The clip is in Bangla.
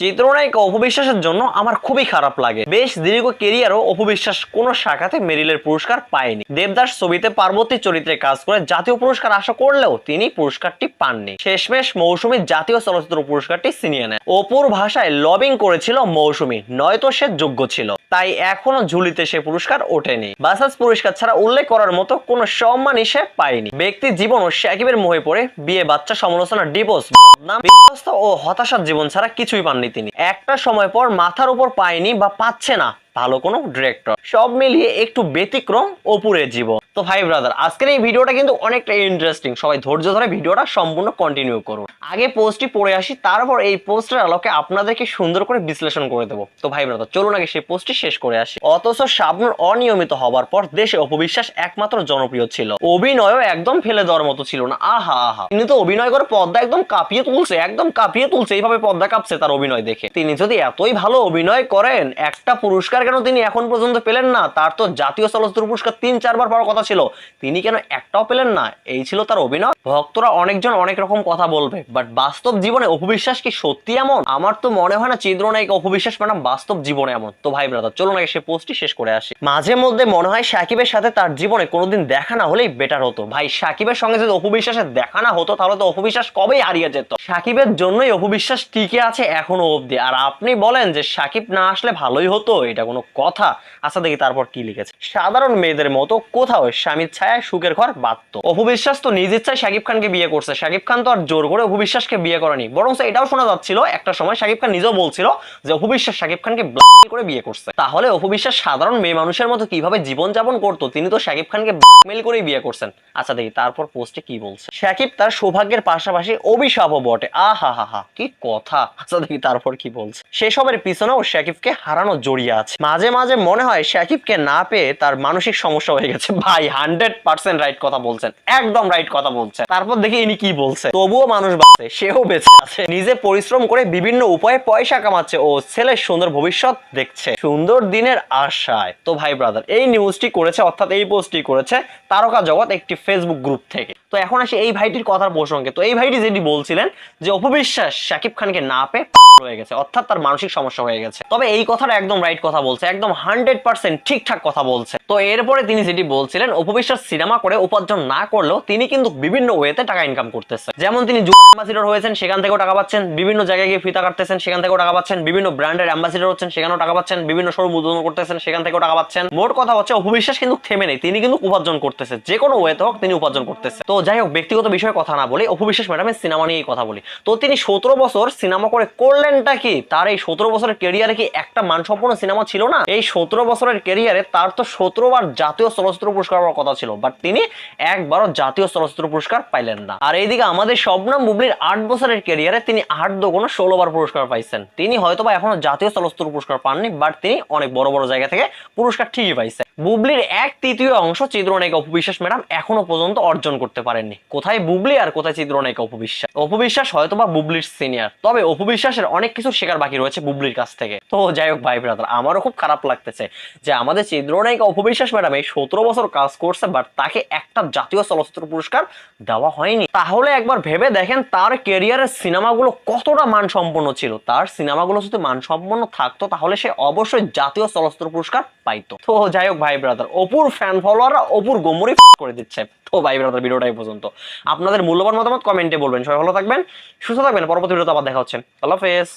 চিত্রনায়িকা অপবিশ্বাসের জন্য আমার খুবই খারাপ লাগে। বেশ দীর্ঘ কেরিয়ারও অপবিশ্বাস কোনো শাখাতে মেরিলের পুরস্কার পায়নি। দেবদাস ছবিতে পার্বতী চরিত্রে কাজ করে জাতীয় পুরস্কার আশা করলেও তিনি পুরস্কারটি পাননি। শেষমেশ মৌসুমী জাতীয় চলচ্চিত্র পুরস্কারটি ছিনিয়ে নেয়। অপুর ভাষায় লবিং করেছিল মৌসুমী, নয়তো সে যোগ্য ছিল। তাই এখনও ঝুলিতে সে পুরস্কার ওঠেনি। বাসাস পুরস্কার ছাড়া উল্লেখ করার মতো কোনো সম্মানই সে পায়নি। ব্যক্তি জীবন ও সাকিবের মোহে পড়ে। বিয়ে, বাচ্চা, সমালোচনা ডিভোর্স বদনাম, বিধ্বস্ত ও হতাশার জীবন ছাড়া কিছুই পাননি তিনি। একটা সময় পর মাথার উপর পায়নি বা পাচ্ছে না। ভালো কোনো ডিরেক্টর সব মিলিয়ে একটু ব্যতিক্রম অপুরের জীবন। তো ভাই ব্রাদার আজকের এই ভিডিওটা কিন্তু অনেকটা ইন্টারেস্টিং সবাই ধৈর্য ধরে ভিডিওটা সম্পূর্ণ কন্টিনিউ করুন। আগে পোস্টটি পড়ে আসি, তারপর এই পোস্টের আলোকে আপনাদেরকে সুন্দর করে বিশ্লেষণ করে দেবো। তো ভাই ব্রাদার চলুন আগে সেই পোস্টটি শেষ করে আসি। অথচ শাবনুর অনিয়মিত হওয়ার পর দেশে অপবিশ্বাস একমাত্র জনপ্রিয় ছিল। অভিনয়ও একদম ফেলে দেওয়ার মতো ছিল না। আহা আহা। তিনি তো অভিনয় করে পদ্মা একদম কাঁপিয়ে তুলছে, একদম কাঁপিয়ে তুলছে। এইভাবে পদ্মা কাঁপছে তার অভিনয় দেখে। তিনি যদি এতই ভালো অভিনয় করেন, একটা পুরস্কার কেন তিনি এখন পর্যন্ত পেলেন না? তার তো জাতীয় চলচ্চিত্র পুরস্কার তিন, চারবার পাওয়ার কথা ছিল। তিনি কেন একটাও পেলেন না? এই ছিল তার অভিনয়। ভক্তরা অনেকজন অনেক রকম কথা বলবে বাট বাস্তব জীবনে অপবিশ্বাস কি সত্যি এমন? আমার তো মনে হয় না চিত্রনায়িকা অপবিশ্বাস ম্যাডাম বাস্তব জীবনে এমন। তো ভাই ব্রাদার চলুন আগে সে পোস্টটি শেষ করে আসি। মাঝে মধ্যে মনে হয় সাকিবের সাথে তার জীবনে কোনোদিন দেখা না হলেই বেটার হতো। ভাই, সাকিবের সঙ্গে যদি অপবিশ্বাসের দেখা না হতো, তাহলে তো অপবিশ্বাস কবেই হারিয়ে যেত? সাকিবের জন্যই অপবিশ্বাস টিকে আছে এখনও অবধি। আর আপনি বলেন যে সাকিব না আসলে ভালোই হতো, এটা কোনো কথা। আচ্ছা দেখি তারপর কি লিখেছে। সাধারণ মেয়েদের মতো কোথাও স্বামীর ছায়ায় সুখের ঘর বাঁধত। অপবিশ্বাস তো নিজ ইচ্ছায় শাকিব খানকে বিয়ে করছে। শাকিব খান তো আর জোর করে অপবিশ্বাসকে বিয়ে করেনি। বরং এটাও শোনা যাচ্ছিল, একটা সময় শাকিব খান নিজেও বলছিল যে অপবিশ্বাস শাকিব খানকে করে বিয়ে করছে। তাহলে অপবিশ্বাস সাধারণ মেয়ে মানুষের মতো কীভাবে জীবন যাপন করতো? তিনি তো শাকিব খানকে ব্ল্যাকমেল করেই বিয়ে করছেন। আচ্ছা দেখি তারপর পোস্টে কি বলছে। শাকিব তার সৌভাগ্যের পাশাপাশি অভিশাপও বটে। আহা হা হা কি কথা। আচ্ছা দেখি তারপর কি বলছে। সেসবের পিছনেও শাকিবকে হারানো জড়িয়ে আছে। মাঝে মাঝে মনে হয় শাকিবকে না পেয়ে তার মানসিক সমস্যা হয়ে গেছে। ভাই হান্ড্রেড পার্সেন্ট রাইট কথা বলছেন। একদম রাইট কথা বলছেন। তারপর দেখি ইনি কি বলছে। তবুও মানুষ বাঁচে, সেও বেঁচে আছে। নিজে পরিশ্রম করে বিভিন্ন উপায়ে পয়সা কামাচ্ছে ও ছেলের সুন্দর ভবিষ্যৎ দেখছে। সুন্দর দিনের আশায়। তো ভাই ব্রাদার এই নিউজটি করেছে, অর্থাৎ এই পোস্টটি করেছে তারকা জগৎ একটি ফেসবুক গ্রুপ থেকে। তো এখন আসি এই ভাইটির কথার প্রসঙ্গে। তো এই ভাইটি যেটি বলছিলেন যে, অপবিশ্বাস শাকিব খানকে না পেয়ে হয়ে গেছে, অর্থাৎ তার মানসিক সমস্যা হয়ে গেছে। তবে এই কথাটা একদম রাইট কথা বলছে, একদম হান্ড্রেড পার্সেন্ট ঠিকঠাক কথা বলছে। তো এরপরে তিনি যেটি বলছিলেন অপবিশ্বাস সিনেমা করে উপার্জন না করলেও তিনি কিন্তু বিভিন্ন ওয়েতে টাকা ইনকাম করতেছে যেমন তিনি অ্যাম্বাসিডর হয়েছেন, সেখান থেকেও টাকা পাচ্ছেন, বিভিন্ন জায়গায় গিয়ে ফিতা কাটতেছেন, সেখান থেকেও টাকা পাচ্ছেন, বিভিন্ন ব্র্যান্ডের অ্যাম্বাসিডর হচ্ছেন, সেখানেও টাকা পাচ্ছেন, বিভিন্ন শোরুম উদ্বোধন করতেছেন, সেখান থেকেও টাকা পাচ্ছেন। মোট কথা হচ্ছে অপবিশ্বাস কিন্তু থেমে নেই, তিনি কিন্তু উপার্জন করতেছে যে কোনো ওয়েতে হোক তিনি উপার্জন করতেছে তো যাই হোক, ব্যক্তিগত বিষয়ে কথা না বলি অপবিশ্বাস ম্যাডামের সিনেমা নিয়েই কথা বলি। তো তিনি সতেরো বছর সিনেমা করে করলেনটা কি? তার এই সতেরো বছরের কেরিয়ারে কি একটা মানসম্পন্ন সিনেমা ছিল? না, এই সতেরো বছরের কেরিয়ারে তার তো সতেরো বার জাতীয় চলচ্চিত্র পুরস্কার পাওয়ার কথা ছিল বাট তিনি একবারও জাতীয় চলচ্চিত্র পুরস্কার পাইলেন না। আর এইদিকে আমাদের স্বপ্নাম বুবলির আট বছরের কেরিয়ারে তিনি আট দোকানো ষোলো বার পুরস্কার পাইছেন। তিনি হয়তো বা এখনও জাতীয় চলচ্চিত্র পুরস্কার পাননি বাট তিনি অনেক বড় বড় জায়গা থেকে পুরস্কার ঠিকই পাইছেন। বুবলির এক তৃতীয় অংশ চিত্রনায়িকা অপবিশ্বাস ম্যাডাম এখনও পর্যন্ত অর্জন করতে পারেননি। কোথায় বুবলি আর কোথায় চিত্রনায়িকা অপবিশ্বাস? অপবিশ্বাস হয়তো বা বুবলির সিনিয়র তবে অপবিশ্বাসের অনেক কিছু শেখার বাকি রয়েছে বুবলির কাছ থেকে। তো যাই হোক ভাই ব্রাদার আমারও খুব খারাপ লাগতেছে যে আমাদের চিত্রনায়িকা অপবিশ্বাস ম্যাডাম এই সতেরো বছর কাজ করছে বাট তাকে একটা জাতীয় চলচ্চিত্র পুরস্কার দেওয়া হয়নি। তাহলে একবার ভেবে দেখেন তার কেরিয়ারের সিনেমাগুলো কতটা মানসম্পন্ন ছিল। তার সিনেমাগুলো যদি মানসম্পন্ন থাকতো, তাহলে সে অবশ্যই জাতীয় চলচ্চিত্র পুরস্কার পাইতো। তো যাই হোক ভাই ব্রাদার অপুর ফ্যান ফলোয়াররা অপুর গোমরি করে দিচ্ছে। তো ভাই ব্রাদার ভিডিওটাই পর্যন্ত। আপনাদের মূল্যবান মতামত কমেন্টে বলবেন। সবাই ভালো থাকবেন, সুস্থ থাকবেন। পরবর্তী ভিডিওতে আবার দেখা হচ্ছে। আল্লাহ হাফেজ।